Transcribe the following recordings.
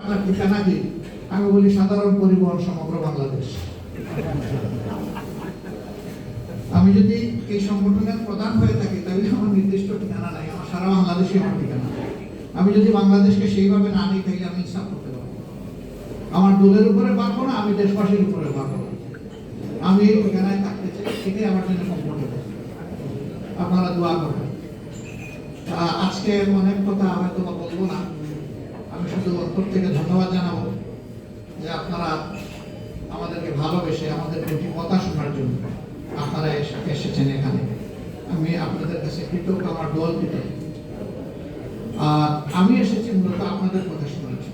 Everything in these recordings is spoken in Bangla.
আমি বলি সাধারণ পরিবহন সমগ্র বাংলাদেশ। আমি যদি এই সংগঠনের প্রধান হয়ে থাকি তাহলে আমার নির্দিষ্ট ঠিকানা নাই আমার সারা বাংলাদেশে আমার ঠিকানা। আমি যদি বাংলাদেশকে সেইভাবে না নিই তাহলে আমি ইনসাফ করতে পারব আমার দলের উপরে পারব না আমি দেশবাসীর উপরে পারব আমি এই ঠিকানায় থাকতে চাই এটাই আমার জন্য কমফোর্টেবল আপনারা দোয়া করবেন। আহ, আজকে অনেক কথা হয়তো বলব না থেকে ধন্যবাদ জানাব যে আপনারা আমাদেরকে ভালোবেসে আমাদের একটি কথা শোনার জন্য আপনারা এসেছেন এখানে। আমি আপনাদের কাছে কৃতজ্ঞ, আমার দল কৃতজ্ঞ আর আমি এসেছি মূলত আপনাদের কথা শুনেছি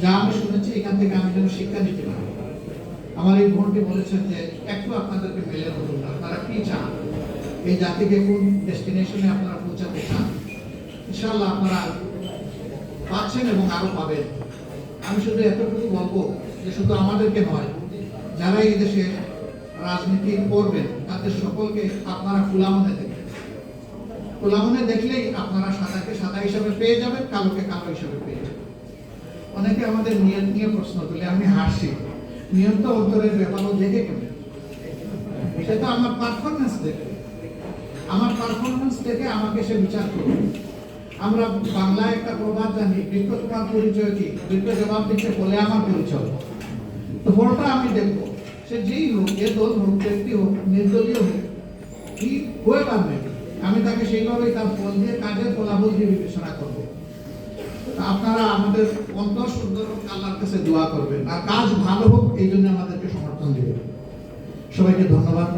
যা আমি শুনেছি, এখান থেকে আমি যেন শিক্ষা নিতে পারি। আমার এই বোনটি বলেছেন যে, একটু আপনাদেরকে মেলে বলুন, আপনারা কি চান? এই জাতিকে কোন ডেস্টিনেশনে আপনারা পৌঁছাতে চান? ইনশাল্লাহ আপনারা পাচ্ছেন এবং আরও পাবেন। আমি শুধু এতটুকু বলব যে শুধু আমাদেরকে নয়, যারা এই দেশে রাজনীতি করবেন, তাদের সকলকে আপনারা খোলা মনে দেখবেন। খোলা মনে দেখলেই আপনারা সাদাকে সাদা হিসাবে পেয়ে যাবেন, কালোকে কালো হিসাবে পেয়ে যাবেন। অনেকে আমাদের নিয়ত নিয়ে প্রশ্ন তুলে, আমি হাসি। নিয়ত তো অন্তরের ব্যাপারও দেখে কেমন সেটা আমার পারফরমেন্স দেখে। আমার পারফরমেন্স দেখে আমাকে সে বিচার করবে। আমরা বাংলায় একটা প্রবাদ জানি বৃক্ষ তোমার পরিচয় কি? বৃক্ষ জবাব দিচ্ছে বলে আমার পরিচয়। তো ফলটা আমি দেখব। সে যেই হোক এ দল হোক, ব্যক্তি হোক, নির্দলীয় হোক, কি হয়ে পারবে? আমি তাকে সেইভাবেই তার ফল দিয়ে, কাজের ফলাফল দিয়ে বিবেচনা করব। আপনারা আমাদের অন্তর সুন্দর হোক, আল্লাহর কাছে দোয়া করবেন। আর কাজ ভালো হোক, এই জন্য আমাদেরকে সমর্থন দিবেন। সবাইকে ধন্যবাদ।